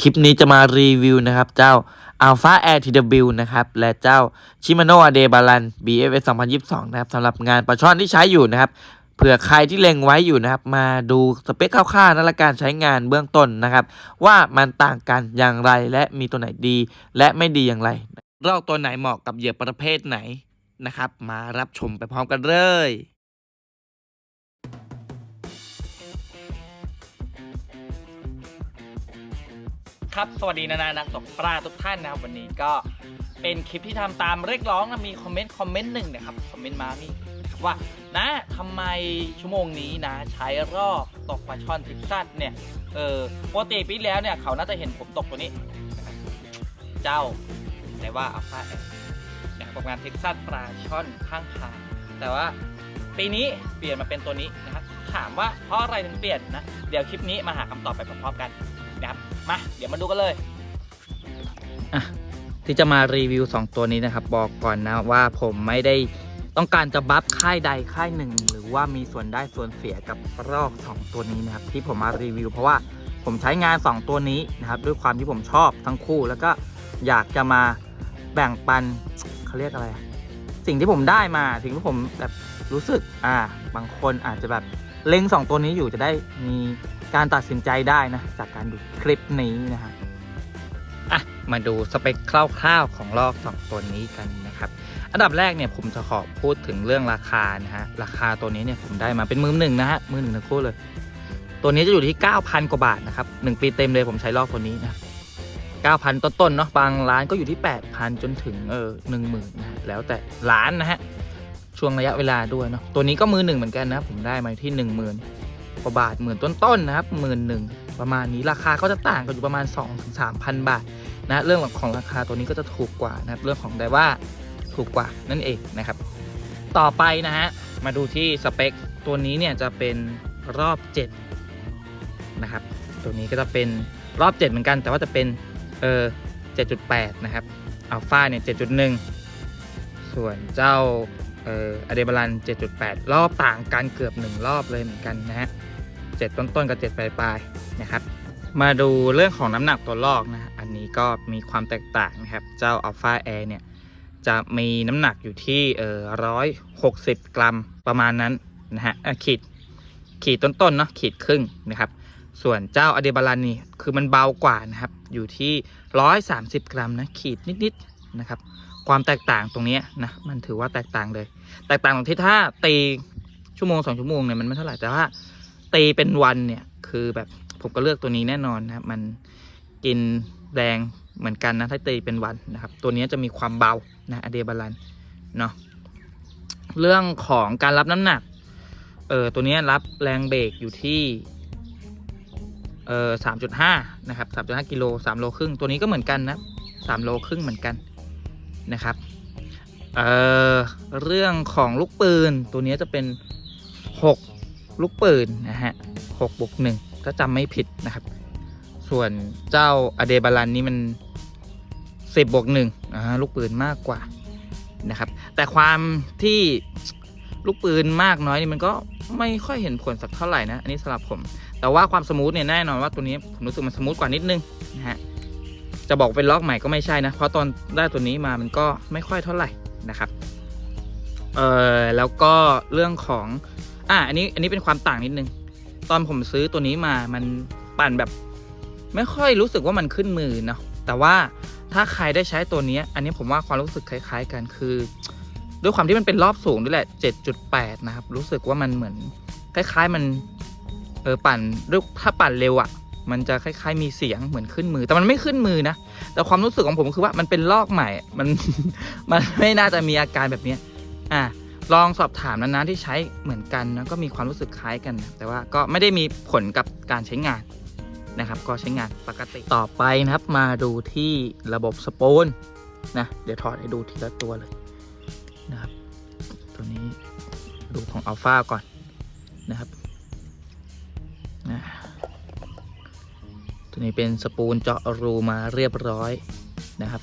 คลิปนี้จะมารีวิวนะครับเจ้า Alpha Air TW นะครับ และเจ้า Shimano Ade Balan BFS 2022 นะครับสำหรับงานปลาช่อนที่ใช้อยู่นะครับ เผื่อใครที่เล็งไว้อยู่นะครับ มาดูสเปคคร่าวๆและการใช้งานเบื้องต้นนะครับ ว่ามันต่างกันอย่างไรและมีตัวไหนดี และไม่ดีอย่างไรลอกตัวไหนเหมาะกับเหยื่อประเภทไหนนะครับ มารับชมไปพร้อมกันเลย ครับ สวัสดีนานานักตกปลาทุกท่านนะครับ วันนี้ก็เป็นคลิปที่ทำตามเรียกร้องนะมีคอมเมนต์คอมเมนต์หนึ่งนะครับคอมเมนต์มานี่ว่านะทำไมชั่วโมงนี้นะ ใช้รอบตกปลาช่อนทิกซัสเนี่ยเออปกติปีแล้วเนี่ยเขาน่าจะเห็นผมตกตัวนี้ เจ้าแต่ว่าอัลฟาแอนะครับประมาณทิกซัสปลาช่อนข้างทางแต่ว่าปีนี้เปลี่ยนมาเป็นตัวนี้นะครับถามว่าเพราะอะไรถึงเปลี่ยนนะเดี๋ยวคลิปนี้มาหาคำตอบไปพร้อมๆกัน นะครับมาเดี๋ยวมาดูกันเลยอะที่จะมารีวิว 2 ตัวนี้นะครับ บอกก่อนนะว่าผมไม่ได้ต้องการจะบัฟค่ายใดค่ายหนึ่ง หรือว่ามีส่วนได้ส่วนเสียกับรอก 2 ตัวนี้นะครับ ที่ผมมารีวิว เพราะว่าผมใช้งาน 2 ตัวนี้นะครับ ด้วยความที่ผมชอบทั้งคู่แล้วก็อยากจะมาแบ่งปันเขาเรียกอะไร สิ่งที่ผมได้มาสิ่งที่ผมแบบรู้สึกอ่าบางคนอาจจะแบบเล็งสองตัวนี้อยู่จะได้มี การตัดสินใจได้นะ จากการดูคลิปนี้นะฮะอะมาดูสเปคคร่าวๆของลอก2ตัวนี้กันนะครับอันดับแรกเนี่ยผมจะขอพูดถึงเรื่องราคานะฮะราคาตัวนี้เนี่ยผมได้มาเป็นมือหนึ่งนะฮะมือหนึ่งทั้งคู่เลย ตัวนี้จะอยู่ที่ 9,000 กว่าบาทนะครับหนึ่งปีเต็มเลยผมใช้ลอกตัวนี้นะ9,000 ต้นๆเนาะบางร้านก็อยู่ที่ 8,000 จนถึงเออ10,000นะฮะแล้วแต่ร้านนะฮะช่วงระยะเวลาด้วยเนาะตัวนี้ก็มือหนึ่งเหมือนกันนะผมได้มาที่ 10,000 กว่าบาทหมื่นต้นๆนะครับหมื่นหนึ่งประมาณนี้ราคาก็จะต่างกันอยู่ประมาณ 2-3,000 บาทนะเรื่องของราคาตัวนี้ก็จะถูกกว่านะครับเรื่องของไดว่าถูกกว่านั่นเองนะครับ ต่อไปนะฮะมาดูที่สเปคตัวนี้เนี่ยจะเป็นรอบ7นะครับตัวนี้ก็จะเป็นรอบ 7 เหมือนกัน แต่ว่าจะเป็นเออ7.8 นะครับอัลฟาเนี่ย7.1 ส่วนเจ้าเอออเดบาลัน7.8 รอบต่างกันเกือบ 1 รอบเลยเหมือนกันนะฮะ 7 ต้นๆกับ 7 ปลายๆนะครับ มาดูเรื่องของน้ำหนักตัวลอกนะ อันนี้ก็มีความแตกต่างนะครับ เจ้า Alpha Air เนี่ย จะมีน้ำหนักอยู่ที่เอ่อร้อยหกสิบกรัมประมาณนั้นนะฮะขีดขีดต้นๆเนาะขีดครึ่งนะครับ ส่วนเจ้าอเดบาลันนี่คือมันเบากว่านะครับ อยู่ที่ร้อยสามสิบกรัมนะขีดนิดๆนะครับ ความแตกต่างตรงนี้นะมันถือว่าแตกต่างเลย แตกต่างตรงที่ถ้าตีชั่วโมงสองชั่วโมงเนี่ยมันไม่เท่าไหร่แต่ว่า ตีเป็นวันเนี่ย คือแบบผมก็เลือกตัวนี้แน่นอนนะครับ มันกินแรงเหมือนกันนะถ้าตีเป็นวันนะครับ ตัวนี้จะมีความเบานะอเดบาลันเนาะเรื่องของการรับน้ำหนัก เออตัวนี้รับแรงเบรกอยู่ที่เออสามจุดห้านะครับสามจุดห้ากิโลสามโลครึ่งตัวนี้ก็เหมือนกันนะสามโลครึ่งเหมือนกันนะครับ เออเรื่องของลูกปืนตัวนี้จะเป็นหก ลูกปืนนะฮะหกบวกหนึ่งถ้าจำไม่ผิดนะครับ ส่วนเจ้าอเดบาลันนี่มันสิบบวกหนึ่งอ่าลูกปืนมากกว่านะครับ แต่ความที่ลูกปืนมากน้อยนี่มันก็ไม่ค่อยเห็นผลสักเท่าไหร่นะ อันนี้สำหรับผม แต่ว่าความสมูทเนี่ยแน่นอนว่าตัวนี้ผมรู้สึกมันสมูทกว่านิดนึงนะฮะจะบอกเป็นล็อกใหม่ก็ไม่ใช่นะ เพราะตอนได้ตัวนี้มามันก็ไม่ค่อยเท่าไหร่นะครับ เออแล้วก็เรื่องของ อะอันนี้อันนี้เป็นความต่างนิดนึง ตอนผมซื้อตัวนี้มามันปั่นแบบ ไม่ค่อยรู้สึกว่ามันขึ้นมือเนาะแต่ว่าถ้าใครได้ใช้ตัวนี้ อันนี้ผมว่าความรู้สึกคล้าย ๆ กันคือ ด้วยความที่มันเป็นรอบสูงด้วยแหละ 7.8 นะครับ รู้สึกว่ามันเหมือน คล้าย ๆมันเออปั่นถ้าปั่นเร็วอะ่ะ มันจะคล้าย ๆ มีเสียงเหมือนขึ้นมือ แต่มันไม่ขึ้นมือนะ แต่ความรู้สึกของผมคือว่ามันเป็นลอกใหม่ มัน มันไม่น่าจะมีอาการแบบนี้ อะ ลองสอบถามนั้นๆที่ใช้เหมือนกันนะก็มีความรู้สึกคล้ายกันนะแต่ว่าก็ไม่ได้มีผลกับการใช้งานนะครับ ก็ใช้งานปกติต่อไปนะครับ มาดูที่ระบบสปูนนะเดี๋ยวถอดให้ดูทีละตัวเลยนะครับ ตัวนี้ดูของอัลฟาก่อนนะครับนะตัวนี้เป็นสปูนเจาะรูมาเรียบร้อยนะครับ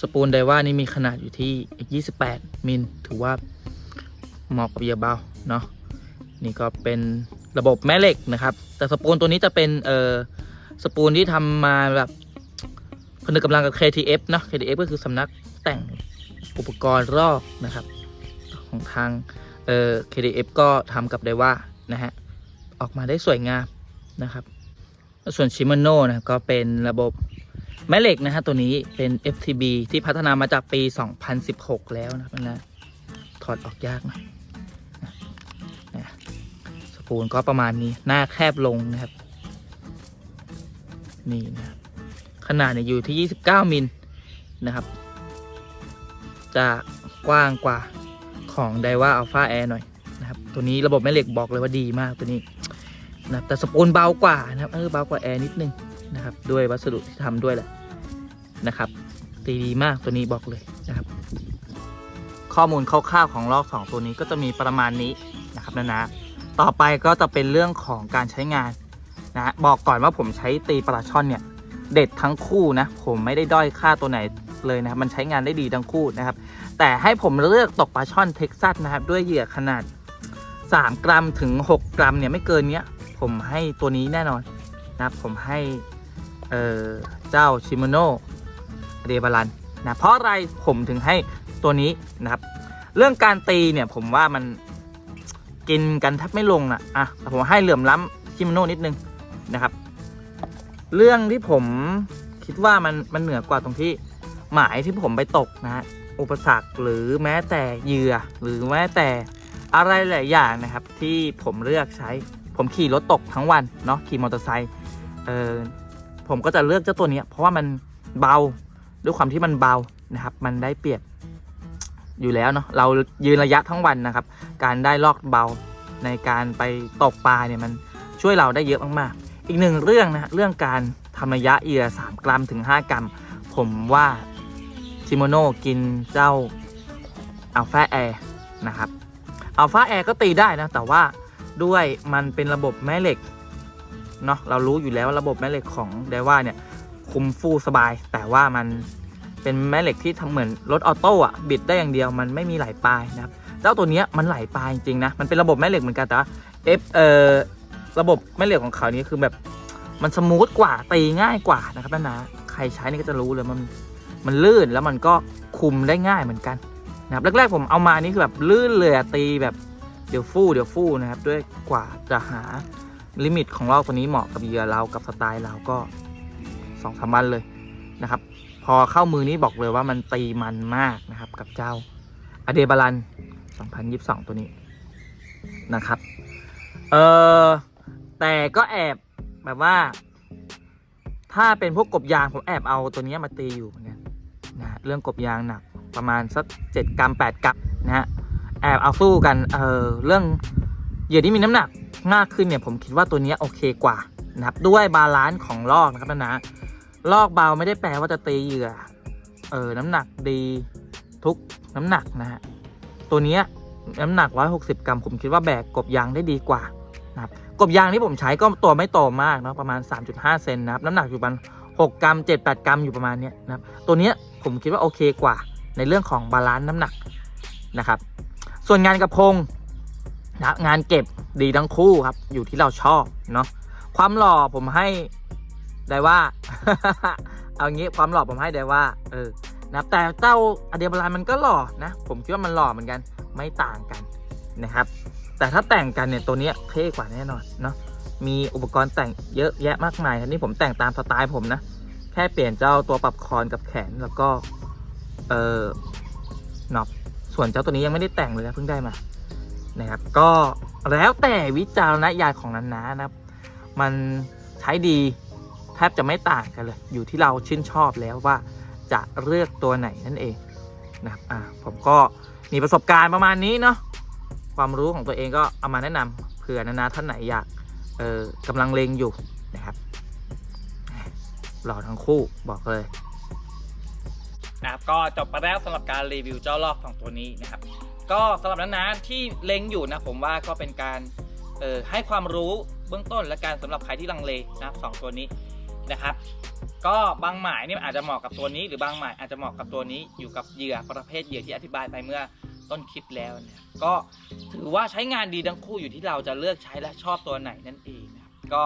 สปูนไดว่านี่มีขนาดอยู่ที่ 28 มิลถือว่า หมาะกับเหยื่อเบาเนาะนี่ก็เป็นระบบแม่เหล็กนะครับ แต่สปูนตัวนี้จะเป็นเอ่อสปูนที่ทำมาแบบผนึกกำลังกับ KTF เนอะ KTF ก็คือสำนักแต่งอุปกรณ์รอกนะครับ ของทางเอ่อ KTF ก็ทำกับไดว่านะฮะออกมาได้สวยงามนะครับ ส่วนชิม a โน่นะก็เป็นระบบแม่เหล็กนะฮะตัวนี้เป็น FTB ที่พัฒนามาจากปี 2016 แล้วนะนะถอดออกยากหน่อยนะ ปูนก็ประมาณนี้ หน้าแคบลงนะครับ นี่นะครับ ขนาดเนี่ยอยู่ที่ 29 มิลนะครับ จะกว้างกว่าของไดว่าอัลฟาแอร์หน่อยนะครับ ตัวนี้ระบบแม่เหล็กบอกเลยว่าดีมากตัวนี้นะครับแต่สปูนเบากว่านะครับเออเบากว่าแอร์นิดนึงนะครับ ด้วยวัสดุที่ทำด้วยแหละนะครับตีดีมากตัวนี้บอกเลยนะครับ ข้อมูลคร่าวๆของลอกสองตัวนี้ก็จะมีประมาณนี้นะครับนะนะ ต่อไปก็จะเป็นเรื่องของการใช้งานนะบอกก่อนว่าผมใช้ตีปลาช่อนเนี่ยเด็ดทั้งคู่นะผมไม่ได้ด้อยค่าตัวไหนเลยนะครับมันใช้งานได้ดีทั้งคู่นะครับ แต่ให้ผมเลือกตกปลาช่อนเท็กซัสนะครับ ด้วยเหยื่อขนาด 3 กรัมถึง 6 กรัมเนี่ยไม่เกินเนี้ย ผมให้ตัวนี้แน่นอนนะครับผมให้เเจ้าชิมโนเดบาลันนะเพราะอะไรผมถึงให้ตัวนี้นะครับ เรื่องการตีเนี่ยผมว่ามัน กินกันแทบไม่ลงนะอะผมให้เหลื่อมล้ำชิมโนนิดนึงนะครับ เรื่องที่ผมคิดว่ามันมันเหนือกว่าตรงที่หมายที่ผมไปตกนะฮะอุปสรรคหรือแม้แต่เหยื่อหรือแม้แต่อะไรหลายอย่างนะครับ ที่ผมเลือกใช้ ผมขี่รถตกทั้งวันเนาะขี่มอเตอร์ไซค์เออผมก็จะเลือกเจ้าตัวนี้เพราะว่ามันเบาด้วยความที่มันเบานะครับ มันได้เปรียบ อยู่แล้วเนาะเรายืนระยะทั้งวันนะครับ การได้ลอกเบาในการไปตกปลาเนี่ยมันช่วยเราได้เยอะมากๆ อีกหนึ่งเรื่องนะเรื่องการทำระยะเหยื่อ3กรัมถึง 5 กรัม ผมว่าชิโมโนกินเจ้าอัลฟาแอร์นะครับอัลฟาแอร์ก็ตีได้นะ แต่ว่าด้วยมันเป็นระบบแม่เหล็กเนาะเรารู้อยู่แล้วว่าระบบแม่เหล็กของไดว่าเนี่ยคุมฟูสบาย แต่ว่ามัน เป็นแม่เหล็กที่ทำเหมือนรถออโต้อะบิดได้อย่างเดียวมันไม่มีไหลปลายนะครับเจ้าตัวนี้มันไหลปลายจริงๆนะมันเป็นระบบแม่เหล็กเหมือนกันแต่ว่าเอฟเอ่อระบบแม่เหล็กของเขานี้คือแบบมันสมูทกว่าตีง่ายกว่านะครับนะนะใครใช้นี่ก็จะรู้เลยมันมันลื่นแล้วมันก็คุมได้ง่ายเหมือนกันนะครับแรกๆผมเอามานี่คือแบบลื่นเลยตีแบบเดี๋ยวฟู่เดี๋ยวฟู่นะครับด้วยกว่าจะหาลิมิตของลอกตัวนี้เหมาะกับเหยื่อเรากับสไตล์เราก็สองสามวันเลยนะครับ อเข้ามือนี้บอกเลยว่ามันตีมันมากนะครับ กับเจ้าอเดบาลัน 2022 ตัวนี้นะครับ เออแต่ก็แอบแบบว่า ถ้าเป็นพวกกบยาง ผมแอบเอาตัวนี้มาตีอยู่เหมือนกันนะเรื่องกบยางหนักประมาณสัก 7 กรัม 8 กรัมนะฮะแอบเอาสู้กันเออเรื่องเหยื่อที่มีน้ำหนักมากขึ้นเนี่ยผมคิดว่าตัวนี้โอเคกว่านะครับด้วยบาลานซ์ของลอกนะครับนะนะ ลอกเบาไม่ได้แปลว่าจะตีเหยื่อ เออ น้ำหนักดีทุกน้ำหนักนะฮะ ตัวเนี้ยน้ำหนัก 160 กรัม ผมคิดว่าแบกกบยางได้ดีกว่านะครับกบยางที่ผมใช้ก็ตัวไม่โตมากเนาะประมาณ 3.5 เซนนะครับ น้ำหนักอยู่ประมาณ 6 กรัม 7-8 กรัมอยู่ประมาณเนี้ยนะครับ ตัวเนี้ยผมคิดว่าโอเคกว่า ในเรื่องของบาลานซ์น้ำหนักนะครับ ส่วนงานกระพงนะงานเก็บดีทั้งคู่ครับ อยู่ที่เราชอบเนาะความหล่อผมให้ ได้ว่า เอางี้ความหล่อผมให้ได้ว่า เออนับแต่เจ้าอเดียบาลานมันก็หล่อนะ ผมคิดว่ามันหล่อเหมือนกัน ไม่ต่างกันนะครับ แต่ถ้าแต่งกันเนี่ยตัวนี้เท่กว่าแน่นอนเนาะ มีอุปกรณ์แต่งเยอะแยะมากมายอันนี้ผมแต่งตามสไตล์ผมนะ แค่เปลี่ยนเจ้าตัวปรับคอนกับแขนแล้วก็ เออน็อปส่วนเจ้าตัวนี้ยังไม่ได้แต่งเลยนะเพิ่งได้มานะครับ ก็แล้วแต่วิจารณญาณของนันนานะครับ มันใช้ดี บจะไม่ต่างกันเลย อยู่ที่เราชื่นชอบแล้วว่าจะเลือกตัวไหนนั่นเองนะครับอ่าผมก็มีประสบการณ์ประมาณนี้เนาะความรู้ของตัวเองก็เอามาแนะนำเผื่อนานาท่านไหนอยากเออกำลังเลงอยู่นะครับหล่อทั้งคู่บอกเลยนะครับก็จบไปแล้วสำหรับการรีวิวเจ้าลอกของตัวนี้นะครับ ก็สำหรับนั้นๆที่เลงอยู่นะผมว่าก็เป็นการเอ่อให้ความรู้เบื้องต้นและการสำหรับใครที่ลังเลนะสองตัวนี้ นะครับ ก็บางหมายเนี่ยอาจจะเหมาะกับตัวนี้ หรือบางหมายอาจจะเหมาะกับตัวนี้อยู่กับเหยื่อประเภทเหยื่อที่อธิบายไปเมื่อต้นคลิปแล้วนะครับก็ถือว่าใช้งานดีทั้งคู่อยู่ที่เราจะเลือกใช้และชอบตัวไหนนั่นเองนะครับก็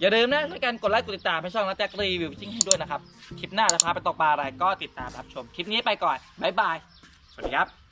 อย่าลืมนะด้วยการกดไลค์กดติดตามให้ช่องนะแจ็ครีวิวฟิชชิ่งให้ด้วยนะครับ คลิปหน้าจะพาไปตกปลาอะไรก็ติดตามรับชม คลิปนี้ไปก่อน บ๊ายบาย สวัสดีครับ